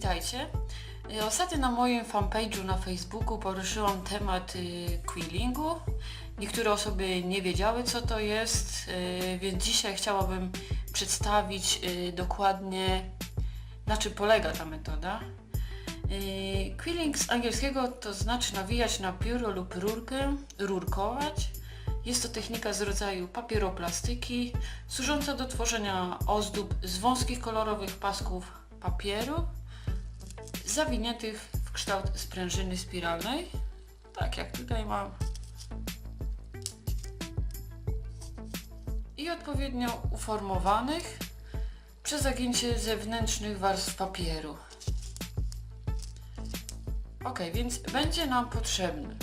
witajcie. Y, Ostatnio na moim fanpage'u na Facebooku poruszyłam temat y, quillingu. Niektóre osoby nie wiedziały co to jest, y, więc dzisiaj chciałabym przedstawić y, dokładnie na czym polega ta metoda. Quilling z angielskiego to znaczy nawijać na pióro lub rurkę, rurkować. Jest to technika z rodzaju papieroplastyki, służąca do tworzenia ozdób z wąskich kolorowych pasków papieru, zawiniętych w kształt sprężyny spiralnej, tak jak tutaj mam. I odpowiednio uformowanych przez zagięcie zewnętrznych warstw papieru. Ok, więc będzie nam potrzebny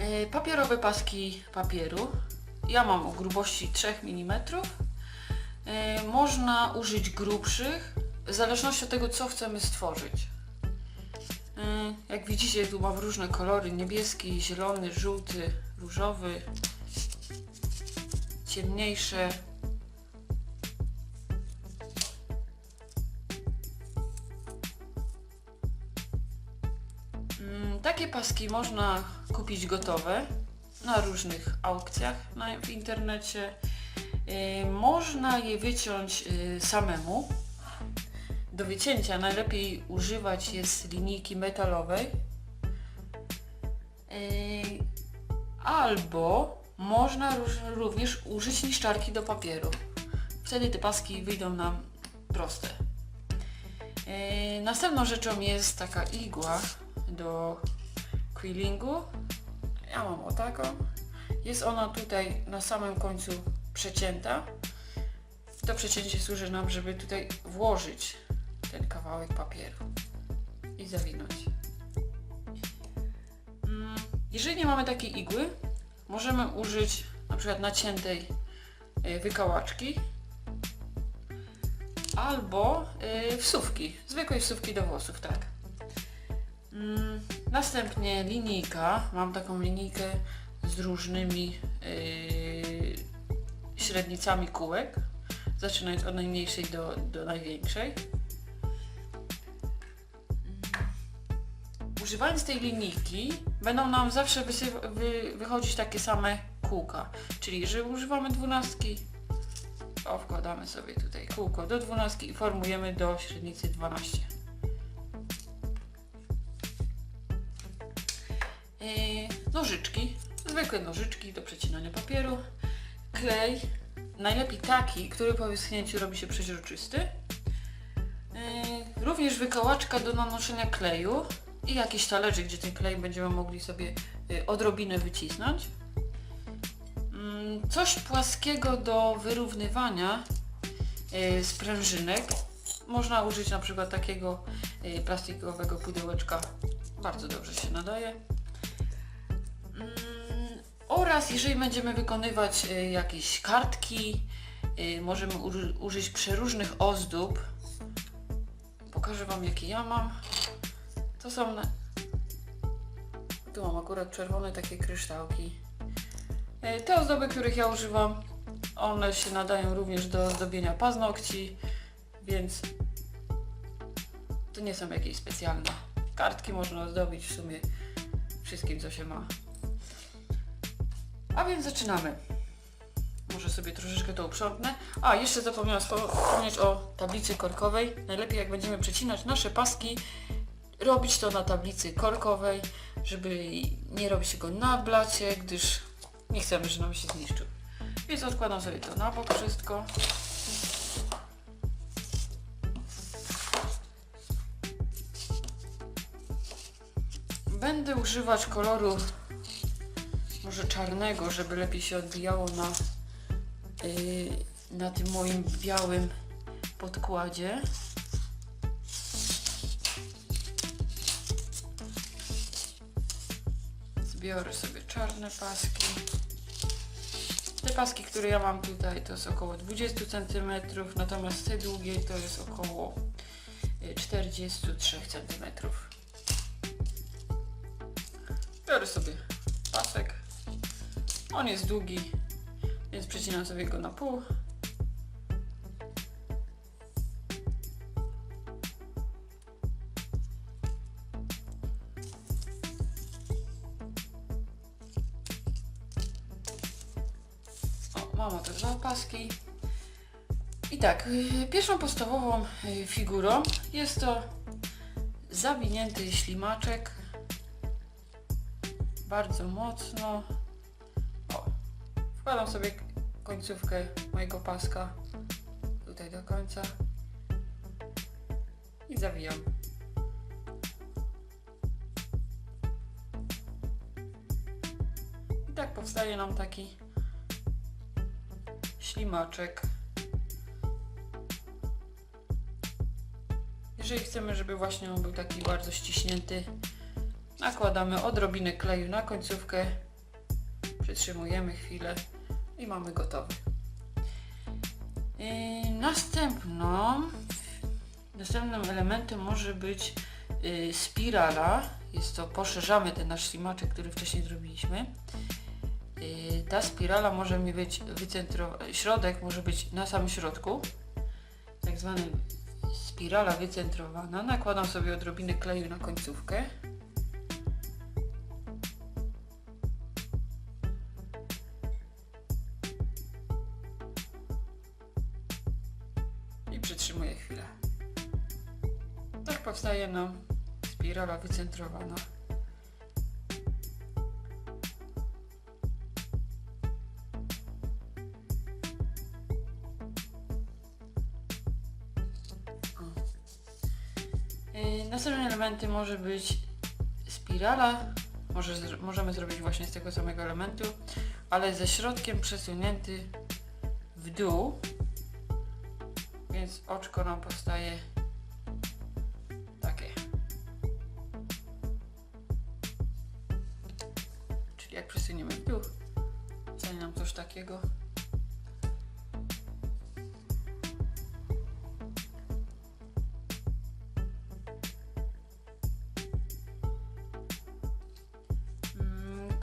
e, papierowe paski papieru. Ja mam o grubości 3 mm. E, Można użyć grubszych, w zależności od tego, co chcemy stworzyć. E, Jak widzicie, tu mam różne kolory, niebieski, zielony, żółty, różowy, ciemniejsze. Mm, Takie paski można kupić gotowe na różnych aukcjach w internecie. Yy, można je wyciąć yy, samemu. Do wycięcia najlepiej używać jest linijki metalowej. Yy, albo można również użyć niszczarki do papieru. Wtedy te paski wyjdą nam proste. Yy, Następną rzeczą jest taka igła do quillingu. Ja mam o taką. Jest ona tutaj na samym końcu przecięta. To przecięcie służy nam, żeby tutaj włożyć ten kawałek papieru i zawinąć. Mm, Jeżeli nie mamy takiej igły, możemy użyć na przykład naciętej y, wykałaczki albo y, wsówki, zwykłej wsówki do włosów, tak. Mm, Następnie linijka. Mam taką linijkę z różnymi yy, średnicami kółek, zaczynając od najmniejszej do, do największej. Używając tej linijki będą nam zawsze wy, wychodzić takie same kółka. Czyli jeżeli używamy dwunastki, to wkładamy sobie tutaj kółko do dwunastki i formujemy do średnicy 12. Yy, nożyczki, zwykłe nożyczki do przecinania papieru, klej, najlepiej taki, który po wyschnięciu robi się przeźroczysty, yy, również wykałaczka do nanoszenia kleju i jakiś talerzyk, gdzie ten klej będziemy mogli sobie yy, odrobinę wycisnąć. Mm, Coś płaskiego do wyrównywania yy, sprężynek. Można użyć na przykład takiego yy, plastikowego pudełeczka. Bardzo dobrze się nadaje. Mm, Oraz jeżeli będziemy wykonywać y, jakieś kartki, y, możemy uży- użyć przeróżnych ozdób. Pokażę Wam jakie ja mam. To są... Na... Tu mam akurat czerwone takie kryształki. Y, Te ozdoby, których ja używam, one się nadają również do ozdobienia paznokci, więc to nie są jakieś specjalne. Kartki można ozdobić w sumie wszystkim, co się ma. A więc zaczynamy. Może sobie troszeczkę to uprzątnę. A, jeszcze zapomniałam spo- wspomnieć o tablicy korkowej. Najlepiej jak będziemy przecinać nasze paski, robić to na tablicy korkowej, żeby nie robić tego na blacie, gdyż nie chcemy, żeby nam się zniszczył. Więc odkładam sobie to na bok wszystko. Będę używać koloru może czarnego, żeby lepiej się odbijało na, yy, na tym moim białym podkładzie. Zbiorę sobie czarne paski. Te paski, które ja mam tutaj to jest około 20 cm, natomiast te długie to jest około y, 43 cm. Biorę sobie pasek. On jest długi, więc przecinam sobie go na pół. I tak, y, pierwszą podstawową y, figurą jest to zawinięty ślimaczek. Bardzo mocno. O, wkładam sobie końcówkę mojego paska tutaj do końca i zawijam. I tak powstaje nam taki ślimaczek. Jeżeli chcemy, żeby właśnie on był taki bardzo ściśnięty, nakładamy odrobinę kleju na końcówkę, przytrzymujemy chwilę i mamy gotowy. Yy, następną, następnym elementem może być yy, spirala. Jest to, poszerzamy ten nasz ślimaczek, który wcześniej zrobiliśmy. Yy, ta spirala może mi być wycentrowana, środek może być na samym środku, tak zwany spirala wycentrowana. Nakładam sobie odrobinę kleju na końcówkę. I przytrzymuję chwilę. Tak powstaje nam spirala wycentrowana. Następne elementy może być spirala. Może, możemy zrobić właśnie z tego samego elementu, ale ze środkiem przesunięty w dół. Więc oczko nam powstaje takie. Czyli jak przesuniemy w dół, powstanie nam coś takiego.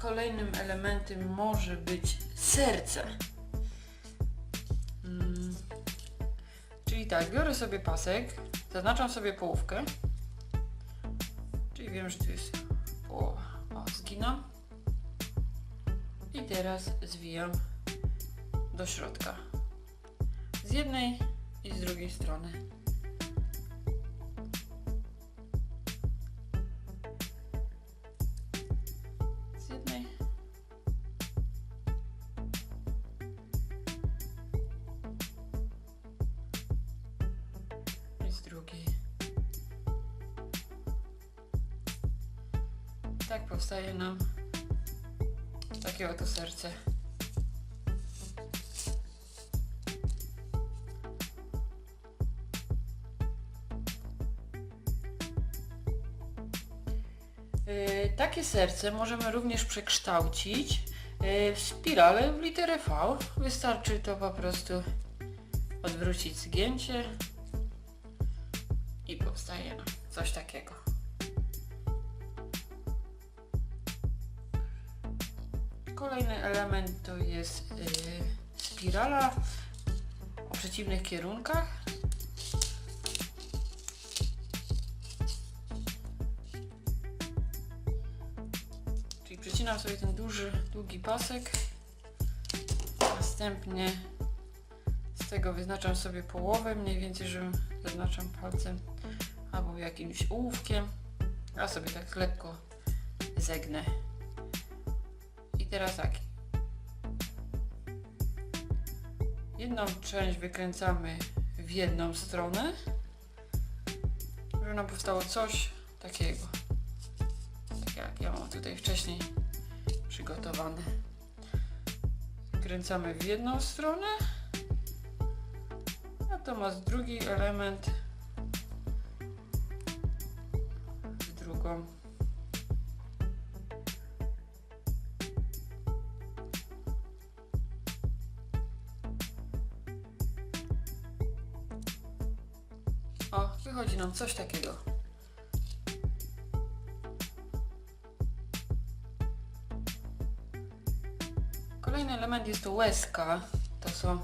Kolejnym elementem może być serce. Mm, Czyli tak, biorę sobie pasek, zaznaczam sobie połówkę. Czyli wiem, że tu jest połowa. O, zginam. I teraz zwijam do środka. Z jednej i z drugiej strony. Tak powstaje nam takie oto serce. Yy, Takie serce możemy również przekształcić yy, w spiralę w literę V. Wystarczy to po prostu odwrócić zgięcie i powstaje coś takiego. Kolejny element to jest yy, spirala o przeciwnych kierunkach. Czyli przecinam sobie ten duży, długi pasek. Następnie z tego wyznaczam sobie połowę, mniej więcej, że zaznaczam palcem albo jakimś ołówkiem. A sobie tak lekko zegnę. I teraz tak. Jedną część wykręcamy w jedną stronę, żeby nam powstało coś takiego. Tak jak ja mam tutaj wcześniej przygotowane. Kręcamy w jedną stronę, natomiast drugi element w drugą. Wychodzi nam coś takiego. Kolejny element jest to łezka. To są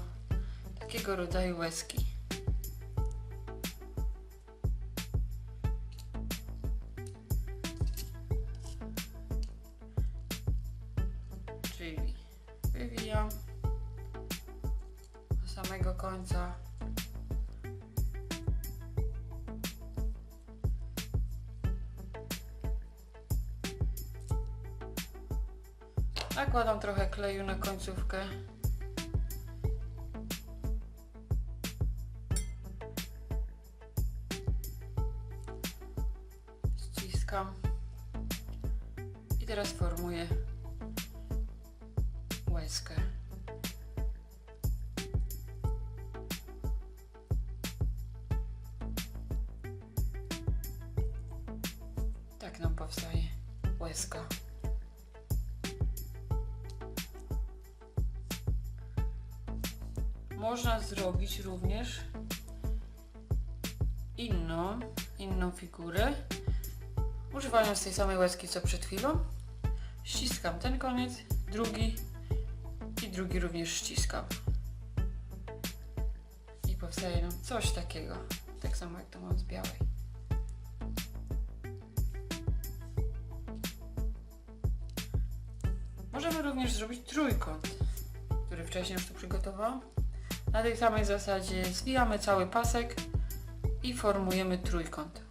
takiego rodzaju łezki. Czyli wywijam samego końca. Nakładam trochę kleju na końcówkę. Ściskam. I teraz formuję łezkę. Można zrobić również inną, inną figurę, używając tej samej łezki co przed chwilą. Ściskam ten koniec, drugi i drugi również ściskam. I powstaje nam coś takiego, tak samo jak to mam z białej. Możemy również zrobić trójkąt, który wcześniej już tu przygotowałam. Na tej samej zasadzie zwijamy cały pasek i formujemy trójkąt.